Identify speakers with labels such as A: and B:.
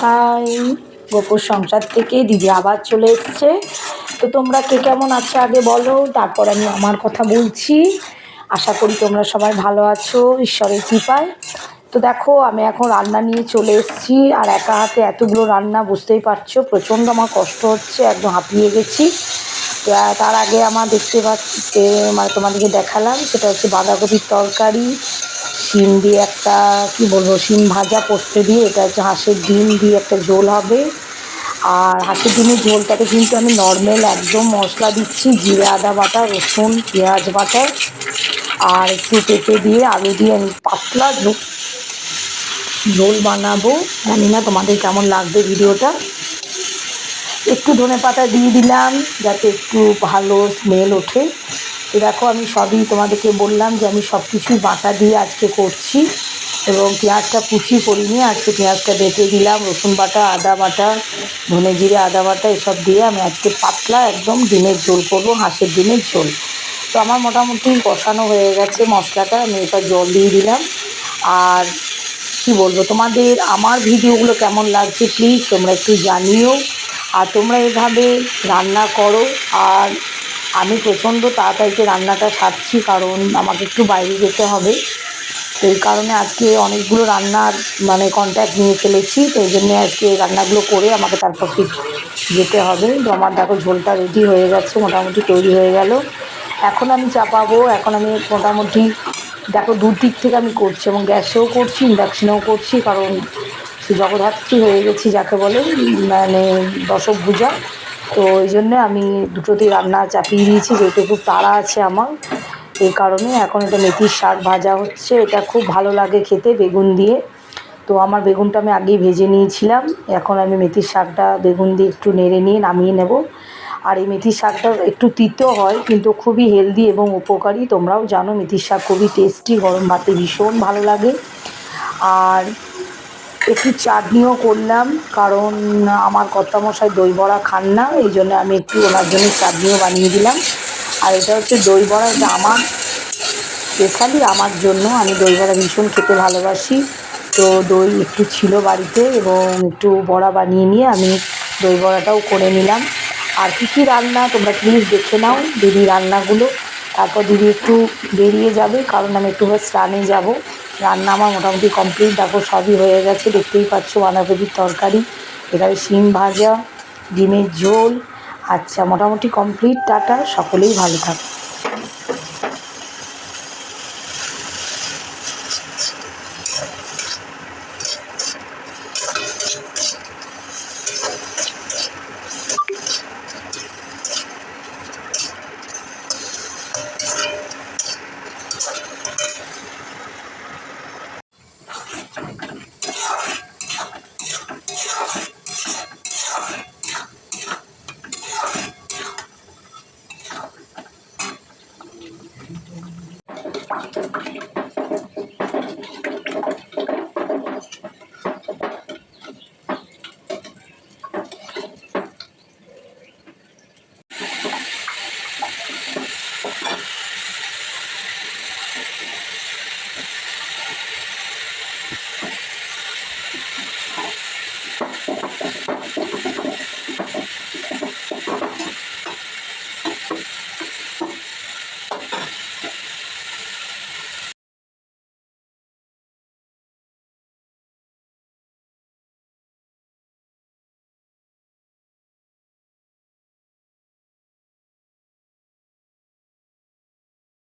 A: High গোপুর সংসার থেকে দিদি আবার চলে এসছে। তো তোমরা কে কেমন আছো আগে বলো, তারপর আমি আমার কথা বলছি। আশা করি তোমরা সবাই ভালো আছো, ঈশ্বরের কৃপায়। তো দেখো, আমি এখন রান্না নিয়ে চলে এসেছি, আর একা হাতে এতগুলো রান্না বুঝতেই পারছ, প্রচণ্ড আমার কষ্ট হচ্ছে, একদম হাঁপিয়ে গেছি। তো তার আগে আমার দেখতে পাচ্ছি মানে তোমাদেরকে দেখালাম, সেটা হচ্ছে বাঁধাকপির তরকারি। শিম দিয়ে একটা, কি বলব, শিম ভাজা পোস্ত দিয়ে, এটা হচ্ছে হাঁসের ডিম দিয়ে একটা ঝোল হবে। আর হাঁসের ডিমের ঝোলটাতে কিন্তু আমি নর্মাল একদম মশলা দিচ্ছি, জিরে, আদা বাটা, রসুন, পেঁয়াজ বাটা, আর একটু পেঁপে দিয়ে, আলু দিয়ে আমি পাতলা ঝোল ঝোল বানাবো। জানি না তোমাদের কেমন লাগবে ভিডিওটা। একটু ধনে পাতা দিয়ে দিলাম, যাতে একটু ভালো স্মেল ওঠে। তো দেখো, আমি সবই তোমাদেরকে বললাম যে আমি সব কিছুই বাটা দিয়ে আজকে করছি এবং পেঁয়াজটা কুচি করিনি। আজকে পেঁয়াজটা বেটে দিলাম, রসুন বাটা, আদা বাটা, ধনে জিরে, আদা বাটা এসব দিয়ে আমি আজকে পাতলা একদম ডিমের ঝোল করব, হাঁসের ডিমের ঝোল। তো আমার মোটামুটি কষানো হয়ে গেছে মশলাটা, আমি এটা জল দিয়ে দিলাম। আর কি বলব, তোমাদের আমার ভিডিওগুলো কেমন লাগছে প্লিজ তোমরা একটু জানিও। আর তোমরা এভাবে রান্না করো, আর আমি প্রচণ্ড তাড়াতাড়িতে রান্নাটা সারছি, কারণ আমাকে একটু বাইরে যেতে হবে। তো এই কারণে আজকে অনেকগুলো রান্নার মানে কন্ট্যাক্ট নিয়ে ফেলেছি, তো এই জন্যে আজকে রান্নাগুলো করে আমাকে তারপর ঠিক যেতে হবে। তো আমার দেখো ঝোলটা রেডি হয়ে গেছে, মোটামুটি তৈরি হয়ে গেল। এখন আমি চাপাবো, এখন আমি মোটামুটি দেখো দু দিক থেকে আমি করছি, এবং গ্যাসেও করছি ইন্ডাকশনেও করছি, কারণ সে জগদ্ধাত্রী হয়ে গেছি যাকে বলে মানে দশভূজা। তো ওই জন্য আমি দুটোতেই রান্না চাপিয়ে দিয়েছি, যেহেতু খুব তাড়া আছে আমার। এই কারণে এখন এটা মেথির শাক ভাজা হচ্ছে, এটা খুব ভালো লাগে খেতে বেগুন দিয়ে। তো আমার বেগুনটা আমি আগেই ভেজে নিয়েছিলাম, এখন আমি মেথির শাকটা বেগুন দিয়ে একটু নেড়ে নিয়ে নামিয়ে নেব। আর এই মেথির শাকটা একটু তিতো হয়, কিন্তু খুবই হেলদি এবং উপকারী, তোমরাও জানো মেথির শাক খুবই টেস্টি, গরম ভাতে ভীষণ ভালো লাগে। আর একটু চাটনিও করলাম, কারণ আমার কর্তামশাই দই বড়া খান না, এই জন্য আমি একটু ওনার জন্য চাটনিও বানিয়ে দিলাম। আর এটা হচ্ছে দই বড়া, এটা আমার স্পেশালি আমার জন্য। আমি দই বড়া ভীষণ খেতে ভালোবাসি। তো দই একটু ছিল বাড়িতে এবং একটু বড়া বানিয়ে নিয়ে আমি দই বড়াটাও করে নিলাম। আর কী কী রান্না, তোমরা প্লিজ দেখে নাও দিদি রান্নাগুলো। তারপর দিদি একটু বেরিয়ে যাবে, কারণ আমি একটু স্নানে যাব। রান্না আমার মোটামুটি কমপ্লিট দেখো সবই হয়ে গেছে, দেখতেই পাচ্ছ বাঁধাকপির তরকারি। এখানে শিম ভাজা, ডিমের ঝোল আচ্ছা মোটামুটি কমপ্লিট টাটা, সকলেই ভালো থাকো। you